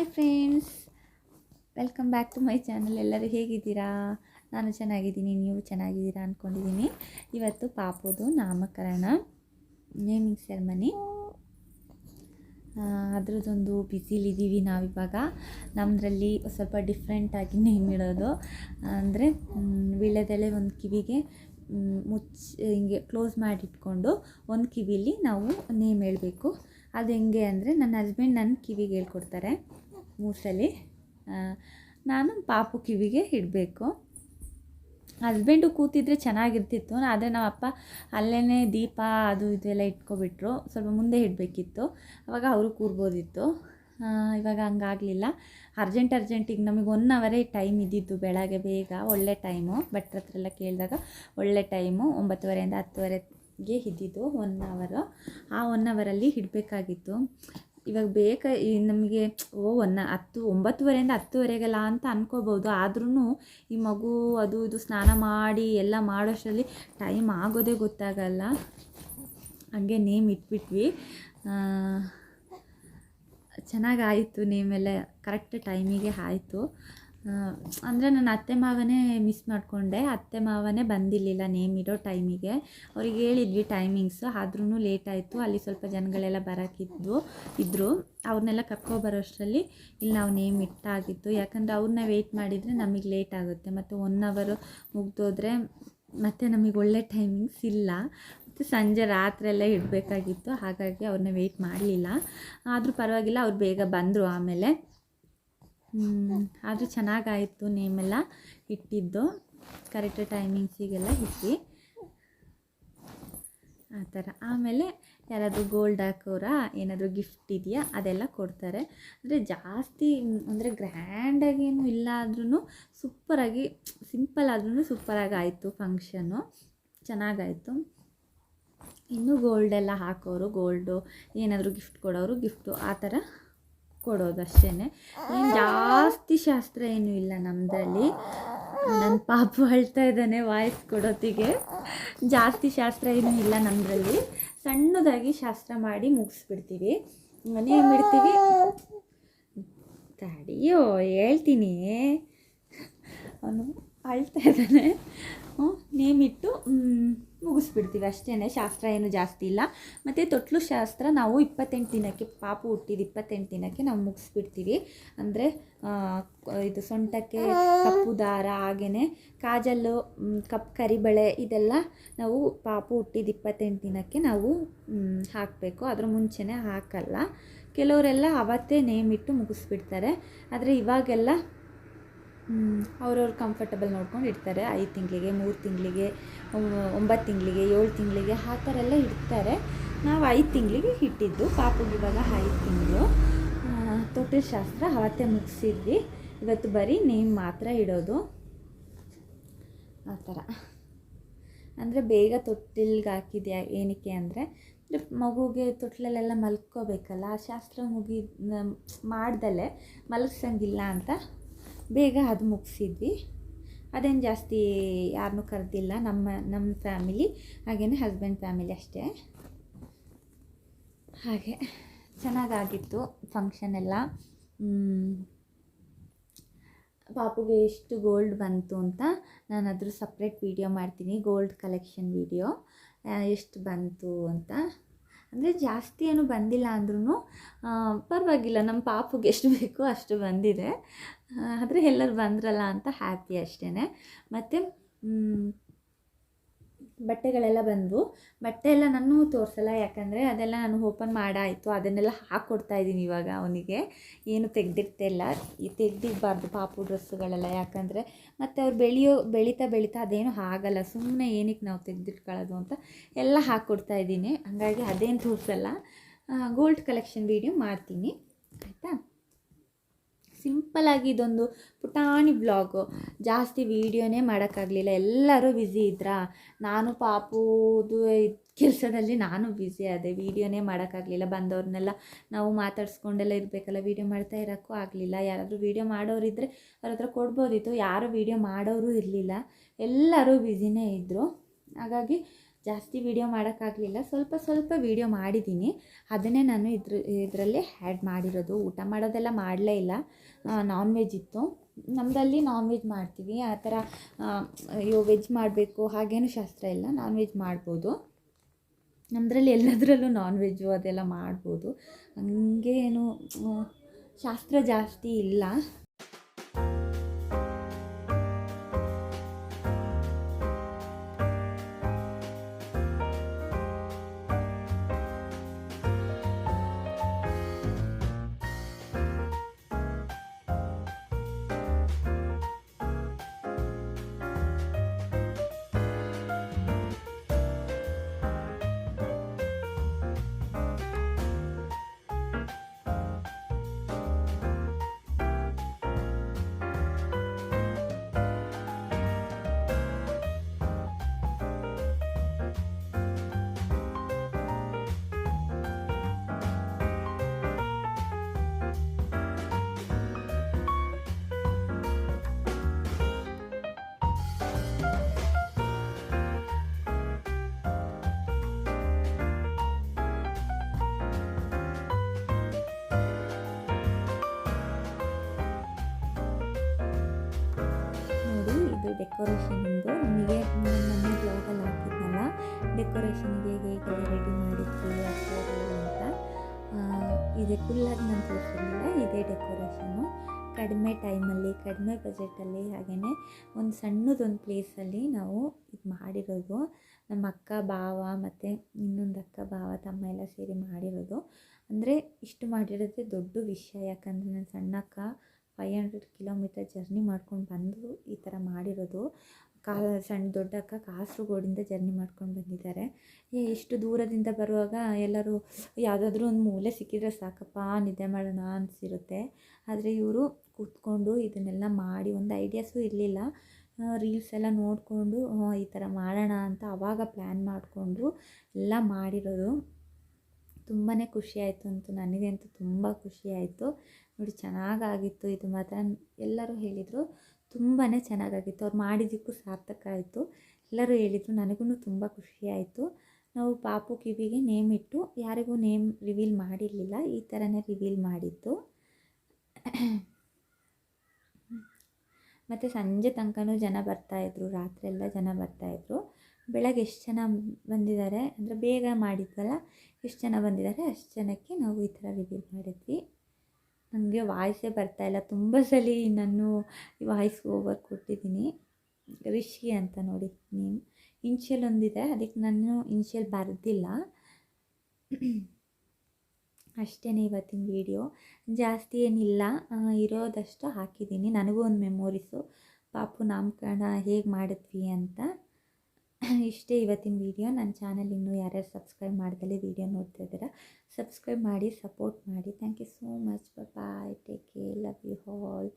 Hi friends welcome back to my channel ಎಲ್ಲರೂ ಹೇಗಿದ್ದೀರಾ? ನಾನು ಚೆನ್ನಾಗಿದ್ದೀನಿ. ನೀವು ಚೆನ್ನಾಗಿದ್ದೀರಾ ಅಂದ್ಕೊಂಡಿದ್ದೀನಿ ಇವತ್ತು ಪಾಪುದು ನಾಮಕರಣ ನೇಮಿಂಗ್ ಸೆರೆಮನಿ ಅದರದ್ದೊಂದು ಬ್ಯುಸಿಲಿದ್ದೀವಿ ನಾವಿವಾಗ. ನಮ್ಮದ್ರಲ್ಲಿ ಸ್ವಲ್ಪ ಡಿಫ್ರೆಂಟಾಗಿ ನೇಮ್ ಇಡೋದು. ಅಂದರೆ ವೀಳ್ಯದೆಲೆ ಒಂದು ಕಿವಿಗೆ ಮುಚ್ಚಿ, ಹಿಂಗೆ ಕ್ಲೋಸ್ ಮಾಡಿಟ್ಕೊಂಡು ಒಂದು ಕಿವಿಲಿ ನಾವು ನೇಮ್ ಹೇಳಬೇಕು. ಅದು ಹೆಂಗೆ ಅಂದರೆ, ನನ್ನ ಹಸ್ಬೆಂಡ್ ನನ್ನ ಕಿವಿಗೆ ಹೇಳ್ಕೊಡ್ತಾರೆ. ಮೂಸಲಿ. ನಾನು ಪಾಪು ಕಿವಿಗೆ ಇಡಬೇಕು. ಹಸ್ಬೆಂಡು ಕೂತಿದ್ರೆ ಚೆನ್ನಾಗಿರ್ತಿತ್ತು. ಆದರೆ ನಮ್ಮ ಅಪ್ಪ ಅಲ್ಲೇ ದೀಪ ಅದು ಇದೆಲ್ಲ ಇಟ್ಕೊಬಿಟ್ರು. ಸ್ವಲ್ಪ ಮುಂದೆ ಇಡಬೇಕಿತ್ತು. ಅವಾಗ ಅವರು ಕೂರ್ಬೋದಿತ್ತು. ಇವಾಗ ಹಂಗಾಗಲಿಲ್ಲ. ಅರ್ಜೆಂಟ್ ಅರ್ಜೆಂಟಿಗೆ ನಮಗೆ ಒನ್ ಅವರೇ ಟೈಮ್ ಇದ್ದಿದ್ದು ಬೆಳಗ್ಗೆ ಬೇಗ. ಒಳ್ಳೆ ಟೈಮು ಭಟ್ರ ಹತ್ರ ಎಲ್ಲ ಕೇಳಿದಾಗ ಒಳ್ಳೆ ಟೈಮು ಒಂಬತ್ತುವರೆಯಿಂದ ಹತ್ತುವರೆಗೆ ಇದ್ದಿದ್ದು ಒನ್ ಅವರು ಆ ಒನ್ ಅವರಲ್ಲಿ ಇಡಬೇಕಾಗಿತ್ತು. ಇವಾಗ ಬೇಕ ನಮಗೆ, ಓ, ಒನ್ನ ಹತ್ತು, ಒಂಬತ್ತುವರೆಯಿಂದ ಹತ್ತುವರೆಗೆಲ್ಲ ಅಂತ ಅಂದ್ಕೋಬೋದು ಆದ್ರೂ ಈ ಮಗು ಅದು ಇದು ಸ್ನಾನ ಮಾಡಿ ಎಲ್ಲ ಮಾಡೋಷ್ಟರಲ್ಲಿ ಟೈಮ್ ಆಗೋದೇ ಗೊತ್ತಾಗಲ್ಲ. ಹಂಗೆ ನೇಮ್ ಇಟ್ಬಿಟ್ವಿ. ಚೆನ್ನಾಗಾಯಿತು ನೇಮೆಲ್ಲ. ಕರೆಕ್ಟ್ ಟೈಮಿಗೆ ಆಯಿತು. ಅಂದರೆ ನನ್ನ ಅತ್ತೆ ಮಾವನೇ ಮಿಸ್ ಮಾಡಿಕೊಂಡೆ. ಅತ್ತೆ ಮಾವನೇ ಬಂದಿರಲಿಲ್ಲ ನೇಮ್ ಇಡೋ ಟೈಮಿಗೆ ಅವ್ರಿಗೆ ಹೇಳಿದ್ವಿ ಟೈಮಿಂಗ್ಸು ಆದ್ರೂ ಲೇಟ್ ಆಯಿತು. ಅಲ್ಲಿ ಸ್ವಲ್ಪ ಜನಗಳೆಲ್ಲ ಬರೋಕ್ಕಿದ್ದು ಇದ್ದರು ಅವ್ರನ್ನೆಲ್ಲ ಕರ್ಕೊಬರೋಷ್ಟರಲ್ಲಿ ಇಲ್ಲಿ ನಾವು ನೇಮ್ ಇಟ್ಟಾಗಿತ್ತು. ಯಾಕಂದರೆ ಅವ್ರನ್ನ ವೆಯ್ಟ್ ಮಾಡಿದರೆ ನಮಗೆ ಲೇಟ್ ಆಗುತ್ತೆ. ಮತ್ತು ಒನ್ ಅವರು ಮುಗ್ದೋದ್ರೆ ಮತ್ತು ನಮಗೆ ಒಳ್ಳೆ ಟೈಮಿಂಗ್ಸ್ ಇಲ್ಲ. ಮತ್ತು ಸಂಜೆ ರಾತ್ರಿ ಎಲ್ಲ ಇಡಬೇಕಾಗಿತ್ತು. ಹಾಗಾಗಿ ಅವ್ರನ್ನ ವೆಯ್ಟ್ ಮಾಡಲಿಲ್ಲ. ಆದರೂ ಪರವಾಗಿಲ್ಲ, ಅವ್ರು ಬೇಗ ಬಂದರು ಆಮೇಲೆ. ಆದರೂ ಚೆನ್ನಾಗಾಯಿತು ನೇಮೆಲ್ಲ ಇಟ್ಟಿದ್ದು. ಕರೆಕ್ಟ್ ಟೈಮಿಂಗ್ಸಿಗೆಲ್ಲ ಇಟ್ಟು. ಆ ಥರ. ಆಮೇಲೆ ಯಾರಾದರೂ ಗೋಲ್ಡ್ ಹಾಕೋರ ಏನಾದರೂ ಗಿಫ್ಟ್ ಇದೆಯಾ, ಅದೆಲ್ಲ ಕೊಡ್ತಾರೆ. ಅಂದರೆ ಜಾಸ್ತಿ, ಅಂದರೆ ಗ್ರ್ಯಾಂಡಾಗೇನು ಇಲ್ಲ ಆದ್ರೂ ಸೂಪರಾಗಿ ಸಿಂಪಲ್ ಆದ್ರೂ ಸೂಪರಾಗಿ ಆಯಿತು ಫಂಕ್ಷನು ಚೆನ್ನಾಗಾಯಿತು. ಇನ್ನೂ ಗೋಲ್ಡೆಲ್ಲ ಹಾಕೋರು ಗೋಲ್ಡು ಏನಾದರೂ ಗಿಫ್ಟ್ ಕೊಡೋರು ಗಿಫ್ಟು ಆ ಥರ ಕೊಡೋದು ಅಷ್ಟೇ ಏನು ಜಾಸ್ತಿ ಶಾಸ್ತ್ರ ಏನೂ ಇಲ್ಲ ನಮ್ಮದ್ರಲ್ಲಿ ನನ್ನ ಪಾಪು ಅಳ್ತಾ ಇದ್ದಾನೆ ವಾಯ್ಸ್ ಕೊಡೋತಿಗೆ. ಜಾಸ್ತಿ ಶಾಸ್ತ್ರ ಏನೂ ಇಲ್ಲ ನಮ್ಮದ್ರಲ್ಲಿ ಸಣ್ಣದಾಗಿ ಶಾಸ್ತ್ರ ಮಾಡಿ ಮುಗಿಸ್ಬಿಡ್ತೀವಿ. ಮನೆ ಬಿಡ್ತೀವಿ ತಡಿಯೋ, ಹೇಳ್ತೀನಿ. ಅವನು ಅಳ್ತಾ ಇದ್ದಾನೆ. ಹ್ಞೂ ನೇಮಿಟ್ಟು ಮುಗಿಸ್ಬಿಡ್ತೀವಿ ಅಷ್ಟೇ ಶಾಸ್ತ್ರ ಏನು ಜಾಸ್ತಿ ಇಲ್ಲ. ಮತ್ತು ತೊಟ್ಲು ಶಾಸ್ತ್ರ ನಾವು ಇಪ್ಪತ್ತೆಂಟು ದಿನಕ್ಕೆ, ಪಾಪು ಹುಟ್ಟಿದ ಇಪ್ಪತ್ತೆಂಟು ದಿನಕ್ಕೆ ನಾವು ಮುಗಿಸ್ಬಿಡ್ತೀವಿ. ಅಂದರೆ ಇದು ಸೊಂಟಕ್ಕೆ ಕಪ್ಪು ದಾರ ಹಾಗೆಯೇ ಕಾಜಲ್ಲು ಕಪ್, ಕರಿಬಳೆ ಇದೆಲ್ಲ ನಾವು ಪಾಪು ಹುಟ್ಟಿದ ಇಪ್ಪತ್ತೆಂಟು ದಿನಕ್ಕೆ ನಾವು ಹಾಕಬೇಕು. ಅದ್ರ ಮುಂಚೆನೇ ಹಾಕಲ್ಲ. ಕೆಲವರೆಲ್ಲ ಅವತ್ತೇ ನೇಮ್ ಇಟ್ಟು ಮುಗಿಸ್ಬಿಡ್ತಾರೆ. ಆದರೆ ಇವಾಗೆಲ್ಲ ಅವ್ರವ್ರ ಕಂಫರ್ಟಬಲ್ ನೋಡ್ಕೊಂಡು ಇಡ್ತಾರೆ. ಐದು ತಿಂಗಳಿಗೆ, ಮೂರು ತಿಂಗಳಿಗೆ ಒಂಬತ್ತು ತಿಂಗಳಿಗೆ, ಏಳು ತಿಂಗಳಿಗೆ ಆ ಥರ ಎಲ್ಲ ಇಡ್ತಾರೆ. ನಾವು ಐದು ತಿಂಗಳಿಗೆ ಇಟ್ಟಿದ್ದು. ಪಾಪುಗೆ ಇವಾಗ ಐದು ತಿಂಗಳು. ತೊಟ್ಟಿಲ್ ಶಾಸ್ತ್ರ ಅವತ್ತೇ ಮುಗಿಸಿದ್ವಿ. ಇವತ್ತು ಬರೀ ನೇಮ್ ಮಾತ್ರ ಇಡೋದು. ಆ ಥರ. ಅಂದರೆ ಬೇಗ ತೊಟ್ಟಿಲ್ಗೆ ಹಾಕಿದ್ಯಾ ಏನಕ್ಕೆ ಅಂದರೆ ಮಗುಗೆ ತೊಟ್ಲಲ್ಲೆಲ್ಲ ಮಲ್ಕೋಬೇಕಲ್ಲ, ಆ ಶಾಸ್ತ್ರ ಮುಗಿ ಮಾಡ್ದಲೆ ಮಲಗ್ಸಂಗಿಲ್ಲ ಅಂತ ಬೇಗ ಅದು ಮುಗಿಸಿದ್ವಿ. ಅದೇನು ಜಾಸ್ತಿ ಯಾರನ್ನೂ ಕರೆದಿಲ್ಲ, ನಮ್ಮ ನಮ್ಮ ಫ್ಯಾಮಿಲಿ ಹಾಗೆಯೇ ಹಸ್ಬೆಂಡ್ ಫ್ಯಾಮಿಲಿ ಅಷ್ಟೇ. ಹಾಗೆ ಚೆನ್ನಾಗಾಗಿತ್ತು ಫಂಕ್ಷನ್ ಎಲ್ಲ. ಪಾಪುಗೆ ಎಷ್ಟು ಗೋಲ್ಡ್ ಬಂತು ಅಂತ ನಾನು ಅದ್ರ ಸಪ್ರೇಟ್ ವೀಡಿಯೋ ಮಾಡ್ತೀನಿ ಗೋಲ್ಡ್ ಕಲೆಕ್ಷನ್ ವೀಡಿಯೋ ಎಷ್ಟು ಬಂತು ಅಂತ. ಅಂದರೆ ಜಾಸ್ತಿ ಏನು ಬಂದಿಲ್ಲ ಅಂದ್ರೂ ಪರವಾಗಿಲ್ಲ, ನಮ್ಮ ಪಾಪುಗೆ ಎಷ್ಟು ಬೇಕೋ ಅಷ್ಟು ಬಂದಿದೆ. ಆದರೆ ಎಲ್ಲರೂ ಬಂದ್ರಲ್ಲ ಅಂತ ಹ್ಯಾಪಿ ಅಷ್ಟೇ ಮತ್ತು ಬಟ್ಟೆಗಳೆಲ್ಲ ಬಂದವು. ಬಟ್ಟೆ ಎಲ್ಲ ನಾನು ತೋರಿಸಲ್ಲ, ಯಾಕಂದರೆ ಅದೆಲ್ಲ ನಾನು ಓಪನ್ ಮಾಡಾಯಿತು. ಅದನ್ನೆಲ್ಲ ಹಾಕ್ಕೊಡ್ತಾ ಇದ್ದೀನಿ ಇವಾಗ ಅವನಿಗೆ. ಏನು ತೆಗೆದಿರ್ತಿಲ್ಲ ಈ ತೆಗ್ದಿರಬಾರ್ದು ಪಾಪು ಡ್ರೆಸ್ಸುಗಳೆಲ್ಲ, ಯಾಕಂದರೆ ಮತ್ತು ಅವ್ರು ಬೆಳೆಯೋ, ಬೆಳೀತಾ ಬೆಳೀತಾ ಅದೇನು ಆಗಲ್ಲ. ಸುಮ್ಮನೆ ಏನಕ್ಕೆ ನಾವು ತೆಗೆದಿಟ್ಕೊಳ್ಳೋದು ಅಂತ ಎಲ್ಲ ಹಾಕ್ಕೊಡ್ತಾ ಇದ್ದೀನಿ. ಹಾಗಾಗಿ ಅದೇನು ತೋರಿಸಲ್ಲ. ಗೋಲ್ಡ್ ಕಲೆಕ್ಷನ್ ವೀಡಿಯೋ ಮಾಡ್ತೀನಿ. ಆಯಿತಾ? ಸಿಂಪಲಾಗಿ ಇದೊಂದು ಪುಟಾಣಿ ಬ್ಲಾಗು ಜಾಸ್ತಿ ವೀಡಿಯೋನೇ ಮಾಡೋಕ್ಕಾಗಲಿಲ್ಲ. ಎಲ್ಲರೂ ಬ್ಯುಸಿ ಇದ್ರಾ? ನಾನು ಪಾಪುದು ಕೆಲಸದಲ್ಲಿ ನಾನು ಬ್ಯುಸಿ ಆದೆ. ವೀಡಿಯೋನೇ ಮಾಡೋಕ್ಕಾಗಲಿಲ್ಲ. ಬಂದವ್ರನ್ನೆಲ್ಲ ನಾವು ಮಾತಾಡ್ಸ್ಕೊಂಡೆಲ್ಲ ಇರಬೇಕಲ್ಲ ವೀಡಿಯೋ ಮಾಡ್ತಾ ಇರೋಕ್ಕೂ ಆಗಲಿಲ್ಲ. ಯಾರಾದರೂ ವೀಡಿಯೋ ಮಾಡೋರಿದ್ದರೆ ಅವ್ರ ಹತ್ರ ಕೊಡ್ಬೋದಿತ್ತು. ಯಾರು ವೀಡಿಯೋ ಮಾಡೋರು ಇರಲಿಲ್ಲ. ಎಲ್ಲರೂ ಬ್ಯುಸಿನೇ ಇದ್ದರು ಹಾಗಾಗಿ ಜಾಸ್ತಿ ವೀಡಿಯೋ ಮಾಡೋಕ್ಕಾಗಲಿಲ್ಲ. ಸ್ವಲ್ಪ ಸ್ವಲ್ಪ ವೀಡಿಯೋ ಮಾಡಿದ್ದೀನಿ ಅದನ್ನೇ ನಾನು ಇದ್ರ, ಇದರಲ್ಲಿ ಆ್ಯಡ್ ಮಾಡಿರೋದು. ಊಟ ಮಾಡೋದೆಲ್ಲ ಮಾಡಲೇ ಇಲ್ಲ. ನಾನ್ ವೆಜ್ ಇತ್ತು. ನಮ್ಮದಲ್ಲಿ ನಾನ್ ವೆಜ್ ಮಾಡ್ತೀವಿ. ಆ ಥರ ಅಯ್ಯೋ ವೆಜ್ ಮಾಡಬೇಕು, ಹಾಗೇನು ಶಾಸ್ತ್ರ ಇಲ್ಲ. ನಾನ್ ವೆಜ್ ಮಾಡ್ಬೋದು. ನಮ್ಮದ್ರಲ್ಲಿ ಎಲ್ಲದರಲ್ಲೂ ನಾನ್ ವೆಜ್ಜು ಅದೆಲ್ಲ ಮಾಡ್ಬೋದು. ಹಂಗೇನು ಶಾಸ್ತ್ರ ಜಾಸ್ತಿ ಇಲ್ಲ. ಡೆಕೋರೇಷನಿಂದು ನಿಮಗೆ ಮನೆ ಬ್ಲಾಗಲ್ಲಿ ಹಾಕಿದ್ನಲ್ಲ ಡೆಕೋರೇಷನ್ಗೆ ಹೇಗೆ ರೆಡಿ ಮಾಡಿದ್ವಿ ಅಥವಾ ಅಂತ. ಇದೆ ಫುಲ್ಲಾಗಿ ನಾನು ತೋರಿಸಿರಲಿಲ್ಲ, ಇದೇ ಡೆಕೋರೇಷನು ಕಡಿಮೆ ಟೈಮಲ್ಲಿ ಕಡಿಮೆ ಬಜೆಟಲ್ಲಿ ಹಾಗೆಯೇ ಒಂದು ಸಣ್ಣದೊಂದು ಪ್ಲೇಸಲ್ಲಿ ನಾವು ಇದು ಮಾಡಿರೋದು. ನಮ್ಮ ಅಕ್ಕ, ಭಾವ ಮತ್ತು ಇನ್ನೊಂದು ಅಕ್ಕ, ಭಾವ, ತಮ್ಮ ಎಲ್ಲ ಸೇರಿ ಮಾಡಿರೋದು. ಅಂದರೆ ಇಷ್ಟು ಮಾಡಿರೋದೇ ದೊಡ್ಡ ವಿಷಯ, ಯಾಕಂದರೆ ನನ್ನ ಸಣ್ಣ ಅಕ್ಕ ಫೈವ್ ಹಂಡ್ರೆಡ್ ಕಿಲೋಮೀಟರ್ ಜರ್ನಿ ಮಾಡ್ಕೊಂಡು ಬಂದು ಈ ಥರ ಮಾಡಿರೋದು. ಕಾ ಸಣ್ಣ ದೊಡ್ಡಕ್ಕ ಕಾಸರಗೋಡಿಂದ ಜರ್ನಿ ಮಾಡ್ಕೊಂಡು ಬಂದಿದ್ದಾರೆ. ಇಷ್ಟು ದೂರದಿಂದ ಬರುವಾಗ ಎಲ್ಲರೂ ಯಾವುದಾದ್ರೂ ಒಂದು ಮೂಲೆ ಸಿಕ್ಕಿದ್ರೆ ಸಾಕಪ್ಪ, ನಿದ್ದೆ ಮಾಡೋಣ ಅನಿಸಿರುತ್ತೆ. ಆದರೆ ಇವರು ಕೂತ್ಕೊಂಡು ಇದನ್ನೆಲ್ಲ ಮಾಡಿ ಒಂದು ಐಡಿಯಾಸು ಇರಲಿಲ್ಲ. ರೀಲ್ಸ್ ಎಲ್ಲ ನೋಡಿಕೊಂಡು ಈ ಥರ ಮಾಡೋಣ ಅಂತ ಆವಾಗ ಪ್ಲ್ಯಾನ್ ಮಾಡಿಕೊಂಡು ಎಲ್ಲ ಮಾಡಿರೋದು. ತುಂಬಾ ಖುಷಿ ಆಯಿತು ಅಂತೂ ನನಗಂತೂ ತುಂಬ ಖುಷಿ ಆಯಿತು. ನೋಡಿ ಚೆನ್ನಾಗಾಗಿತ್ತು ಇದು ಮಾತ್ರ. ಎಲ್ಲರೂ ಹೇಳಿದರು ತುಂಬಾ ಚೆನ್ನಾಗಾಗಿತ್ತು. ಅವ್ರು ಮಾಡಿದ್ದಕ್ಕೂ ಸಾರ್ಥಕ ಆಯಿತು. ಎಲ್ಲರೂ ಹೇಳಿದರು ನನಗೂ ತುಂಬ ಖುಷಿ ಆಯಿತು. ನಾವು ಪಾಪು ಕಿವಿಗೆ ನೇಮ್ ಇಟ್ಟು ಯಾರಿಗೂ ನೇಮ್ ರಿವೀಲ್ ಮಾಡಿರಲಿಲ್ಲ, ಈ ಥರನೇ ರಿವೀಲ್ ಮಾಡಿದ್ದು. ಮತ್ತು ಸಂಜೆ ತನಕನೂ ಜನ ಬರ್ತಾಯಿದ್ರು ರಾತ್ರಿ ಎಲ್ಲ ಜನ ಬರ್ತಾಯಿದ್ರು ಬೆಳಗ್ಗೆ ಎಷ್ಟು ಜನ ಬಂದಿದ್ದಾರೆ? ಅಂದರೆ ಬೇಗ ಮಾಡಿದ್ವಲ್ಲ ಎಷ್ಟು ಜನ ಬಂದಿದ್ದಾರೆ, ಅಷ್ಟು ಜನಕ್ಕೆ ನಾವು ಈ ಥರ ರಿವೀಲ್ ಮಾಡಿದ್ವಿ. ನನಗೆ ವಾಯ್ಸೇ ಬರ್ತಾಯಿಲ್ಲ ತುಂಬ ಸಲ ನಾನು ವಾಯ್ಸ್ ಓವರ್ ಕೊಟ್ಟಿದ್ದೀನಿ. ರಿಷಿ ಅಂತ ನೋಡಿ, ನೇಮ್. ಇನ್ಷಿಯಲ್ ಒಂದಿದೆ, ಅದಕ್ಕೆ ನಾನು ಇನ್ಷಿಯಲ್ ಬರೆದಿಲ್ಲ. ಅಷ್ಟೇ ಇವತ್ತಿನ ವೀಡಿಯೋ ಜಾಸ್ತಿ ಏನಿಲ್ಲ ಇರೋದಷ್ಟು ಹಾಕಿದ್ದೀನಿ. ನನಗೂ ಒಂದು ಮೆಮೊರೀಸು ಪಾಪು ನಾಮಕರಣ ಹೇಗೆ ಮಾಡಿದ್ವಿ ಅಂತ. ಇಷ್ಟೇ ಇವತ್ತಿನ ವಿಡಿಯೋ. ನನ್ನ ಚಾನಲ್ ಇನ್ನೂ ಯಾರ್ಯಾರು ಸಬ್ಸ್ಕ್ರೈಬ್ ಮಾಡ್ದಲ್ಲಿ ವೀಡಿಯೋ ನೋಡ್ತಾ ಇದ್ದೀರಾ, ಸಬ್ಸ್ಕ್ರೈಬ್ ಮಾಡಿ, ಸಪೋರ್ಟ್ ಮಾಡಿ. Thank you so much. Bye, take care. Love you all.